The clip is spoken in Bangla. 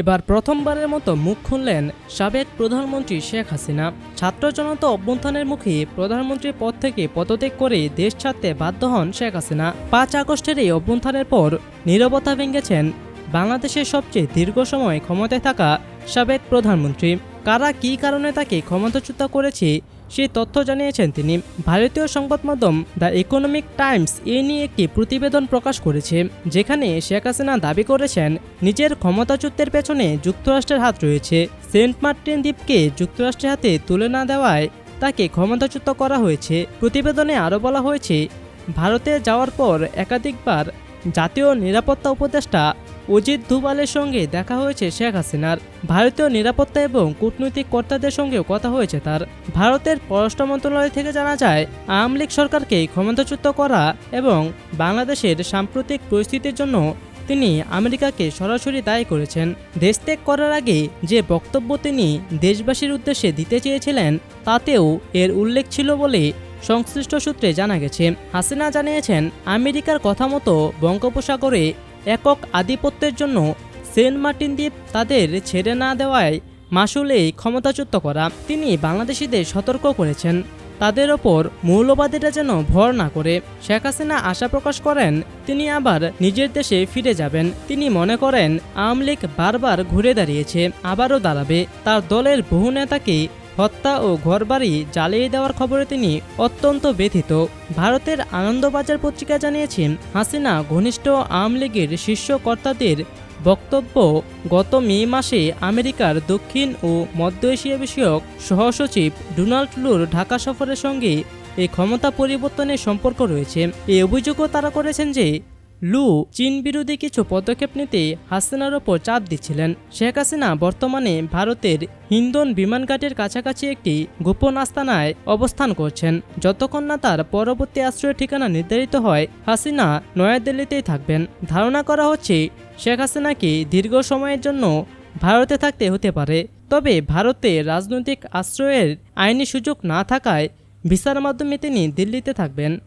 এবার প্রথমবারের মতো মুখ খুললেন সাবেক প্রধানমন্ত্রী শেখ হাসিনা। ছাত্র জনতা অভ্যন্থানের মুখে প্রধানমন্ত্রীর পদ থেকে পদত্যাগ করে দেশ ছাড়তে বাধ্য হন শেখ হাসিনা। পাঁচ আগস্টের এই অভ্যন্থানের পর নিরবতা ভেঙেছেন বাংলাদেশের সবচেয়ে দীর্ঘ সময় ক্ষমতায় থাকা সাবেক প্রধানমন্ত্রী। কারা কী কারণে তাকে ক্ষমতাচ্যুত করেছে সেই তথ্য জানিয়েছেন তিনি। ভারতীয় সংবাদ মাধ্যম দ্য ইকোনমিক টাইমস এ নিয়ে একটি প্রতিবেদন প্রকাশ করেছে, যেখানে শেখ হাসিনা দাবি করেছেন, নিজের ক্ষমতাচ্যুতের পেছনে যুক্তরাষ্ট্রের হাত রয়েছে। সেন্ট মার্টিন দ্বীপকে যুক্তরাষ্ট্রের হাতে তুলে না দেওয়ায় তাকে ক্ষমতাচ্যুত করা হয়েছে। প্রতিবেদনে আরও বলা হয়েছে, ভারতে যাওয়ার পর একাধিকবার জাতীয় নিরাপত্তা উপদেষ্টা অজিত দুবালের সঙ্গে দেখা হয়েছে শেখ হাসিনার। ভারতীয় নিরাপত্তা এবং কূটনৈতিক কর্তাদের সঙ্গেও কথা হয়েছে তার। ভারতের পররাষ্ট্র মন্ত্রণালয় থেকে জানা যায়, আওয়ামী লীগ সরকারকে ক্ষমতাচ্যুত করা এবং বাংলাদেশের সাম্প্রতিক পরিস্থিতির জন্য তিনি আমেরিকাকে সরাসরি দায়ী করেছেন। দেশ ত্যাগ করার আগে যে বক্তব্য তিনি দেশবাসীর উদ্দেশ্যে দিতে চেয়েছিলেন, তাতেও এর উল্লেখ ছিল বলে সংশ্লিষ্ট সূত্রে জানা গেছে। হাসিনা জানিয়েছেন, আমেরিকার কথা মতো বঙ্গোপসাগরে একক আধিপত্যের জন্য সেন্ট মার্টিন দ্বীপ তাদের ছেড়ে না দেওয়ায় মাসুলেই ক্ষমতাচ্যুত করা। তিনি বাংলাদেশিদের সতর্ক করেছেন। তাদের ওপর মৌলবাদীরা যেন ভর না করে, শেখ হাসিনা আশা প্রকাশ করেন, তিনি আবার নিজের দেশে ফিরে যাবেন। তিনি মনে করেন, আওয়ামী লীগ বারবার ঘুরে দাঁড়িয়েছে, আবারও দাঁড়াবে। তার দলের বহু নেতাকে হত্যা ও ঘরবাড়ি জ্বালিয়ে দেওয়ার খবরে তিনি অত্যন্ত ব্যথিত। ভারতের আনন্দবাজার পত্রিকা জানিয়েছেন, হাসিনা ঘনিষ্ঠ আওয়ামী লীগের শীর্ষ কর্তাদের বক্তব্য গত মে মাসে আমেরিকার দক্ষিণ ও মধ্য এশিয়া বিষয়ক সহসচিব ডোনাল্ড লুর ঢাকা সফরের সঙ্গে এই ক্ষমতা পরিবর্তনের সম্পর্ক রয়েছে। এই অভিযোগও তারা করেছেন যে লু চীন বিরোধী কিছু পদক্ষেপ নিতে হাসিনার ওপর চাপ দিচ্ছিলেন। শেখ হাসিনা বর্তমানে ভারতের হিন্দন বিমানঘাটের কাছাকাছি একটি গোপন আস্তানায় অবস্থান করছেন। যতক্ষণ না তার পরবর্তী আশ্রয়ের ঠিকানা নির্ধারিত হয়, হাসিনা নয়াদিল্লিতেই থাকবেন। ধারণা করা হচ্ছে, শেখ হাসিনাকে দীর্ঘ সময়ের জন্য ভারতে থাকতে হতে পারে। তবে ভারতে রাজনৈতিক আশ্রয়ের আইনি সুযোগ না থাকায় ভিসার মাধ্যমে তিনি দিল্লিতে থাকবেন।